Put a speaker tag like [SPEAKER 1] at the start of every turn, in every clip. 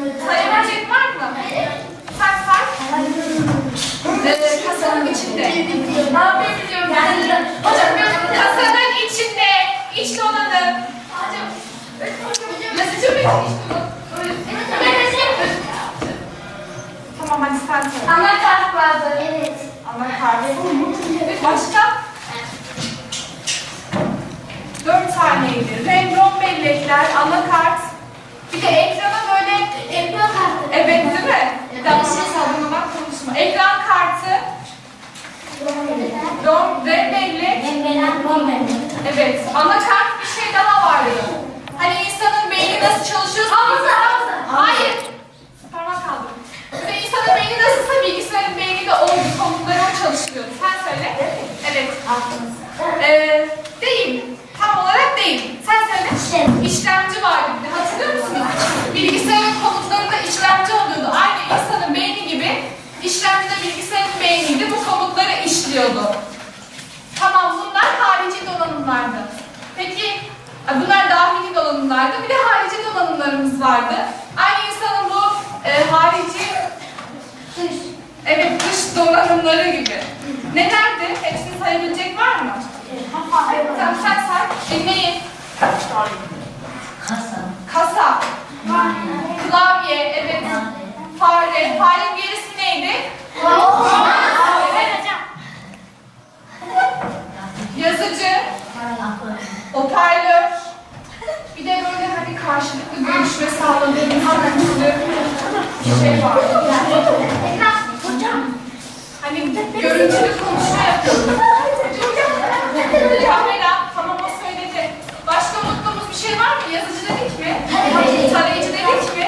[SPEAKER 1] Sayabilecek var mı? Say say. Ee, kasanın içinde. Ha ben biliyorum. Hocam ben kasanın içinde iç donanım. Yazıcı mı iç donanım? Tamam hadi sen söyle.
[SPEAKER 2] Anakart vardı. Evet.
[SPEAKER 1] Anakart. Başka? Dört taneydi. Rembron bellekler, anakart. Bir de ekrana. Evet değil mi? Daha savunmadan konuşma. Ekran kartı, rem bellek. Evet. Anakart bir şey daha vardı. Hani insanın beyni nasıl çalışıyor?
[SPEAKER 2] Hafıza, hafıza.
[SPEAKER 1] Hayır. Parmak kaldır. Bir de insanın beyni nasılsa bilgisayarın beyni de olduğu komutları o çalışıyor. Sen söyle. Evet. Ee, değil. Tam olarak değil. Sen söyle.
[SPEAKER 2] İşlem.
[SPEAKER 1] İşlemci vardı hatırlıyor musunuz? Bilgisayarın komutlarında işlemci oluyordu. Aynı insanın beyni gibi işlemci de bilgisayarın beyniydi. Bu komutları işliyordu. Tamam bunlar harici donanımlardı. Peki e, bunlar dahili donanımlardı. Bir de harici donanımlarımız vardı. Aynı insanın bu e, harici evet dış donanımları gibi. Nelerdi? Hepsini sayabilecek var mı? Tamam sen say. Dinleyin.
[SPEAKER 2] Kasa.
[SPEAKER 1] Kasa, klavye, evet. Fare, farenin bir ismi neydi? Evet. Yazıcı, hoparlör. Bir de böyle hani karşılıklı görüşme sağladığımız bir şey var. Hani görüntülü konuşma yapıyoruz. Kamera, tamam o söyledi. Başka unuttuğumuz bir şey var mı? Yazıcı dedik mi? Tarayıcı dedik mi?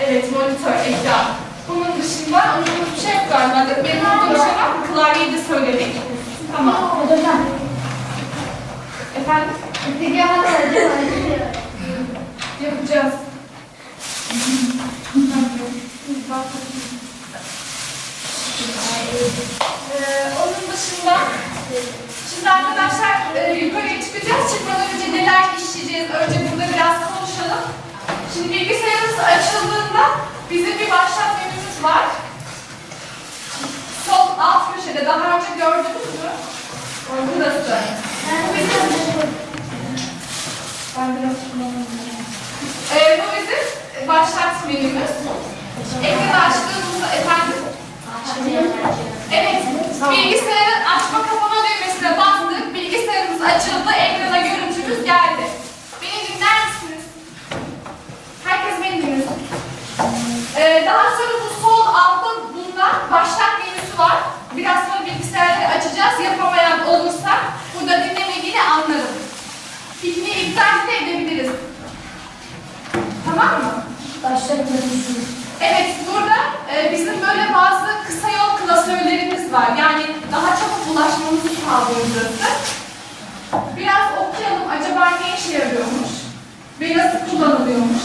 [SPEAKER 1] Evet, monitör, ekran. Bunun dışında unuttuğumuz bir şey yok galiba. Benim unuttuğum bir şey var mı? Klavyeyi de söyledik. Tamam. Efendim? Yapacağız. Ee, onun dışında şimdi arkadaşlar e, yukarıya çıkacağız. Çıkmadan önce neler işleyeceğiz? Önce burada biraz konuşalım. Şimdi bilgisayarımız açıldığında bizim bir başlat menümüz var. Sol alt köşede daha önce gördünüz mü? Burası. Bu bizim ben biraz kullanıyorum. Ee, bu bizim başlat menümüz. Ekranı açtığımızda efendim Evet, bilgisayarın açma kapama düğmesine bastık, bilgisayarımız açıldı, ekrana görüntümüz geldi. Beni dinler misiniz? Herkes beni dinlesin. Ee, daha sonra bu sol altta bunda başlat menüsü var. Biraz sonra bilgisayarı açacağız, yapamayan olursa burada. Pikniği iptal de edebiliriz. Tamam mı? Evet, burada e, bizim böyle bazı kısa yol klasörlerimiz var. Yani daha çabuk ulaşmamızı sağlıyor burası. Biraz okuyalım, acaba ne işe yarıyormuş? Ve nasıl kullanılıyormuş?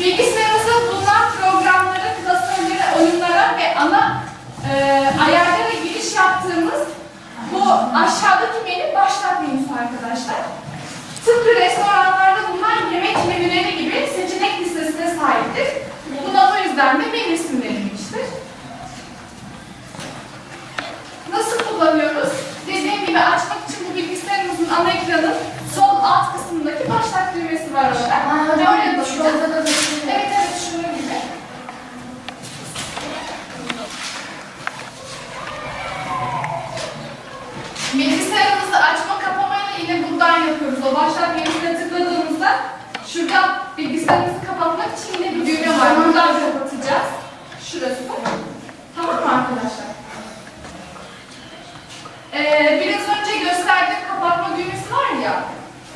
[SPEAKER 1] Bilgisayarımızda bulunan programlara, klasörlere, oyunlara ve ana e, ayarlara giriş yaptığımız bu aşağıdaki menü başlat menüsü arkadaşlar. Tıpkı restoranlarda bulunan yemek menüleri gibi seçenek listesine sahiptir. Buna o yüzden de menü isim verilmiştir. Nasıl kullanıyoruz? Dediğim gibi açmak için bu bilgisayarımızın ana ekranın sol alt kısmındaki başlat düğmesine açtığımızda, başlat menüsüne tıkladığımızda bilgisayarımızı kapatmak için yine bir düğme var. Buradan kapatacağız. Şurası. Tamam mı arkadaşlar? Ee, biraz önce gösterdiğim kapatma düğmesi var ya.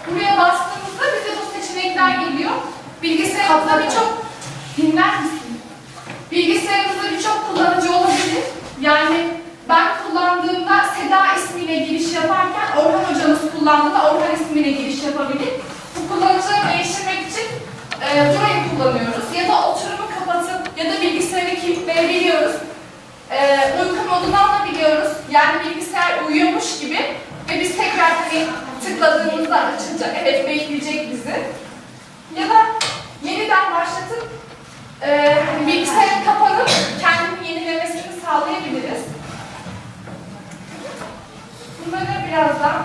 [SPEAKER 1] Buraya bastığımızda bize bu seçenekler geliyor. Bilgisayarımızda birçok dinler misin? Bilgisayarımızda birçok kullanıcı olabilir. Yani ben kullandığımda Seda ismiyle giriş yaparken Orhan hocamız kullandığında Orhan ismiyle giriş yapabilir. Bu kullanıcıları değiştirmek e, burayı kullanıyoruz. Ya da oturumu kapatıp ya da bilgisayarı kilitleyebiliyoruz. E, uyku modunu alabiliyoruz. Yani bilgisayar uyuyormuş gibi ve biz tekrar hani tıkladığımızda açılacak. Evet bekleyecek bizi. Ya da yeniden başlatıp e, hani bilgisayarın kapanıp kendini yenilemesini sağlayabiliriz. Bunları birazdan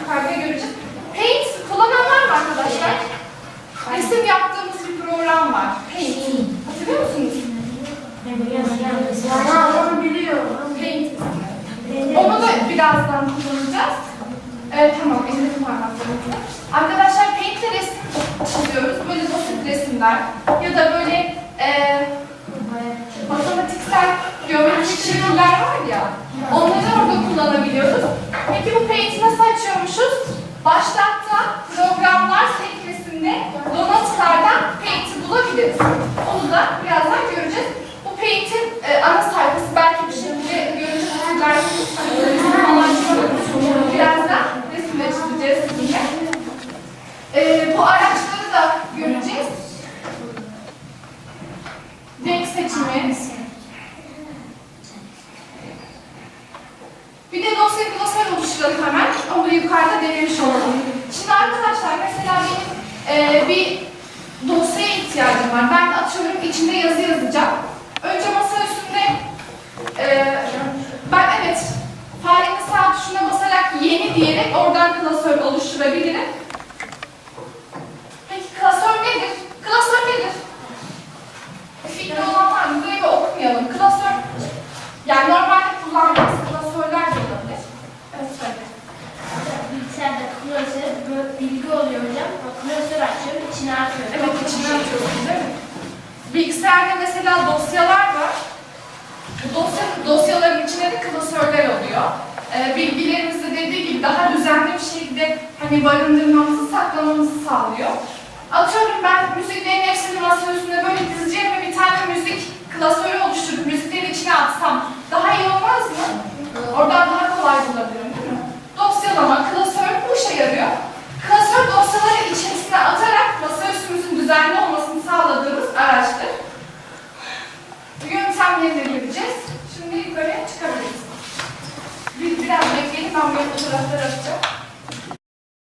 [SPEAKER 1] yukarıda göreceğiz. Paint kullanan var mı arkadaşlar? Resim yaptığımız bir program var. Paint. Hatırlıyor musunuz?
[SPEAKER 2] Onu biliyorum.
[SPEAKER 1] Paint. Onu da birazdan kullanacağız. Evet tamam, elini parmaklarımızla. Arkadaşlar Paint'te resim çiziyoruz. Böyle basit resimler ya da böyle e, matematiksel geometrik şekiller var ya, onları orada kullanabiliyoruz. Peki bu Paint'i nasıl açıyormuşuz? Başlatta programlar sekmesinde donatlardan Paint'i bulabiliriz. Onu da birazdan göreceğiz. Bu Paint'in e, ana sayfası belki bir şekilde görüntü hatırlarsınız. Falan şöyle. Birazdan resimle çizeceğiz sizinle. E, bu araçları da göreceğiz. Renk seçimi. Bir de dosya klasör oluşturalım hemen. Onu da yukarıda denemiş olalım. Şimdi arkadaşlar mesela benim e, bir dosyaya ihtiyacım var. Ben atıyorum içinde yazı yazacağım. Önce masa üstünde e, ben evet farenin sağ tuşuna basarak yeni diyerek oradan klasör oluşturabilirim. Peki klasör nedir? Klasör nedir? Bir fikri olan var mı? Burayı bir okumayalım. Klasör yani normalde kullandığımız klasörler de olabilir. Evet söyle.
[SPEAKER 2] Bilgisayarda klasör böyle bilgi oluyor hocam. O klasör açıyorum, içine atıyorum.
[SPEAKER 1] Evet içine atıyorsun değil mi? Bilgisayarda mesela dosyalar var. Bu dosya, dosyaların içine de klasörler oluyor. Ee, bilgilerimizi dediği gibi daha düzenli bir şekilde hani barındırmamızı, saklamamızı sağlıyor. Atıyorum ben müziklerin hepsini masa üstünde böyle dizeceğim ve bir tane müzik klasörü oluşturup müziklerin içine atsam daha iyi olmaz mı? Oradan daha kolay bulabilirim değil mi? Dosyalama, klasör